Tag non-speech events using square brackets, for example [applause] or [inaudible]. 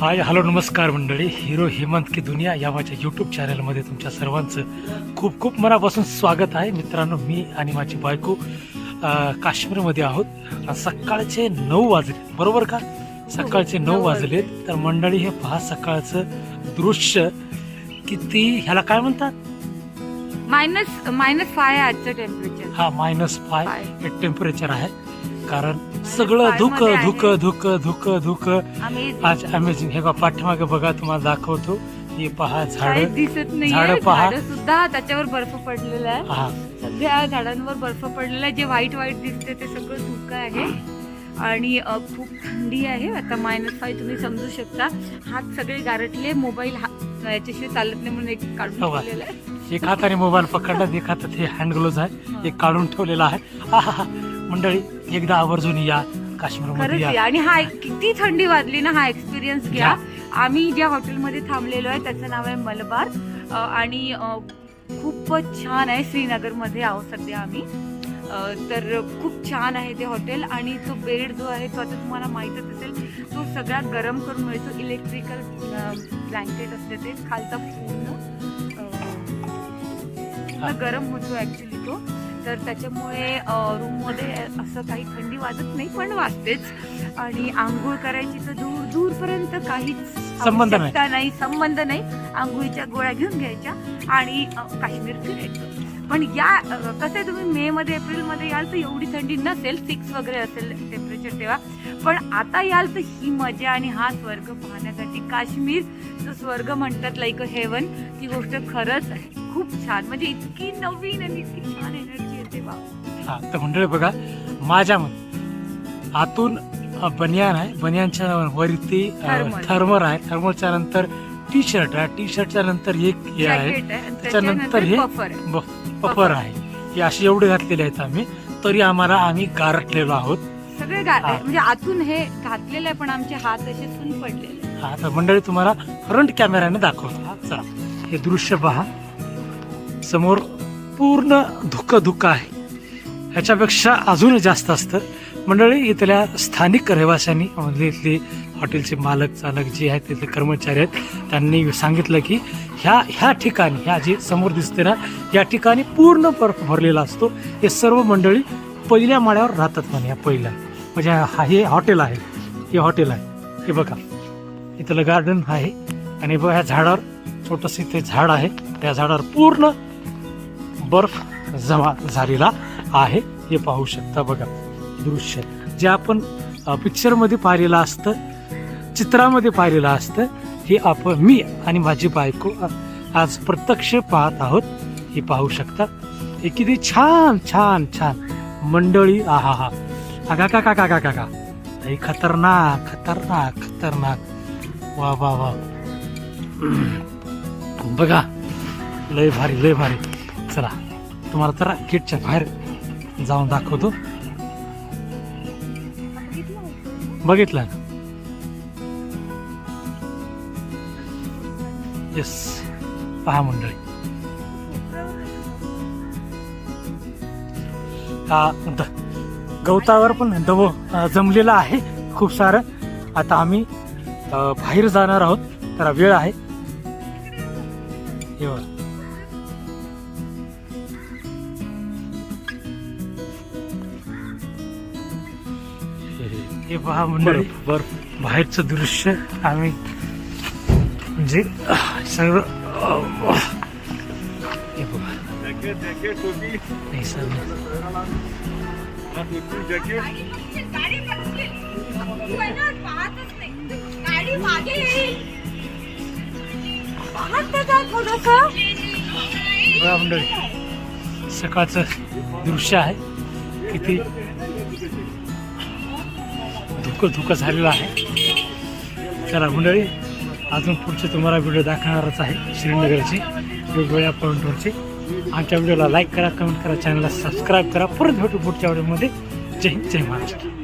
Hi hello नमस्कार मंडळी. Hero Hemant की दुनिया या माझ्या यूट्यूब चॅनलमध्ये तुमच्या सर्वांचं खूप खूप मनापासून स्वागत आहे. मित्रांनो मी आणि माझी बायको काश्मीरमध्ये आहोत. सकाळचे नऊ वाजले. बरोबर का? सकाळचे नऊ वाजलेत. तर मंडळी हे पहा सकाळचं दृश्य. किती ह्याला काय म्हणतात? मायनस मायनस फाय आजचं टेम्परेचर हा मायनस फाय. हे टेम्परेचर आहे. कारण सगळं धुक. धुक धुक धुक धुक. आज अमेझिंग हे बघा पाठीमागे बघा तुम्हाला दाखवतो. हे पहा झाड. दिसत नाही झाडं पहा. सुद्धा त्याच्यावर बर्फ पडलेला आहे. हा. सगळ्या झाडांवर बर्फ पडलेला आहे. जे व्हाईट व्हाईट दिसते ते सगळं धुकं आहे. आणि खूप थंडी आहे. आता मायनस फाय तुम्ही समजू शकता. हात सगळे गारटले मोबाईल याच्याशिवाय चालत नाही म्हणून एक काढून हो? ठेवलेला आहे. एक हाताने मोबाईल पकडला एक हातात हे हँड ग्लोव्ह आहे. एक काढून ठेवलेला आहा. मंडळी एकदा आवर्जून या काश्मीरमध्ये या. आणि हा किती थंडी वाजली ना हा एक्सपिरियन्स घ्या. आम्ही ज्या हॉटेलमध्ये थांबलेलो आहे त्याचं नाव आहे मलबार. आणि खूपच छान आहे श्रीनगरमध्ये आहोत सध्या आम्ही. तर खूप छान आहे ते हॉटेल. आणि तो बेड जो आहे तो आता तुम्हाला माहीतच असेल तो सगळ्यात गरम करून मिळतो. इलेक्ट्रिकल ब्लँकेट असते ते. खालचा पूर्ण. गरम होतो ऍक्च्युली तो. तर त्याच्यामुळे रूममध्ये असं काही थंडी वाजत नाही पण वाजतेच. आणि आंघोळ करायची तर दूर दूरपर्यंत काहीच संबंध नाही. संबंध नाही. आंघोळीच्या गोळ्या घेऊन घ्यायच्या आणि अ, काश्मीर फिरायचं पण या कसं आहे तुम्ही मे मध्ये एप्रिलमध्ये याल तर एवढी थंडी नसेल सिक्स वगैरे असेल टेम्परेचर तेव्हा. पण आता याल तर ही मजा आणि हा स्वर्ग पाहण्यासाठी. काश्मीर जो स्वर्ग म्हणतात लाईक अ हेवन ती गोष्ट खरंच खूप छान. म्हणजे इतकी नवीन आणि इतकी छान एनर्जी हा तर मंडळी बघा माझ्या मते आतून बनियान आहे बनियानच्या वरती. थर्मल. आहे. थर्मलच्या नंतर टी शर्ट आहे. टी शर्टच्या नंतर एक हे आहे. त्याच्यानंतर हे बफर आहे. ब- पपर आहे. हे असे एवढे घातलेले आहेत आम्ही. तरी आम्हाला आम्ही गारटलेलो आहोत. सगळे हा. म्हणजे आतून हे घातलेलं आहे पण आमचे हात असे सुन पडलेले. हा तर मंडळी तुम्हाला फ्रंट कॅमेऱ्याने दाखवतो. चला. हे दृश्य पहा. समोर पूर्ण धुकं धुकं आहे. ह्याच्यापेक्षा अजून जास्त असतं. मंडळी इथल्या स्थानिक रहिवाशांनी म्हणजे इथले हॉटेलचे मालक चालक जे आहेत तिथले कर्मचारी आहेत त्यांनी सांगितलं की ह्या ह्या ठिकाणी ह्या जे समोर दिसते ना या ठिकाणी पूर्ण बर्फ भरलेला असतो. हे सर्व मंडळी पहिल्या माळ्यावर राहतात म्हणे या पहिल्या. म्हणजे हा हे हॉटेल आहे. हे हॉटेल आहे. हे बघा. इथलं गार्डन आहे. आणि बघा ह्या झाडावर छोटंसं इथे झाड आहे. त्या झाडावर पूर्ण बर्फ जमा झालेला आहे. हे पाहू शकता बघा दृश्य. जे आपण पिक्चरमध्ये पाहिलेलं असतं चित्रामध्ये पाहिलेलं असतं हे आपण मी आणि माझी बायको आज प्रत्यक्ष पाहत आहोत. हे पाहू शकता. हे किती छान छान छान मंडळी आहा हा आगा का का का का का का हे खतरनाक खतरनाक खतरनाक. वा वा वा. [clears throat] बघा. लय भारी लय भारी. चला तुम्हाला तर गेटच्या बाहेर जाऊन दाखवतो. बघितलं येस पहा मंडळी. हा गवतावर पण दव जमलेला आहे खूप सारं. आता आम्ही बाहेर जाणार आहोत तर वेळ आहे. हे बघा. पहा मंडळी. बर्फ बाहेरचं दृश्य आम्ही म्हणजे सगळं हे बघा मंडळी. सकाळचं दृश्य आहे. किती? धुकं धुकं झालेलं आहे. तर मंडळी अजून पुढचे तुम्हाला व्हिडिओ दाखवणारच आहे श्रीनगरची वेगवेगळ्या पॉईंटवरचे आमच्या व्हिडिओला लाईक करा कमेंट करा चॅनलला सबस्क्राईब करा. परत भेटू पुढच्या व्हिडिओमध्ये जय हिंद जय महाराष्ट्र.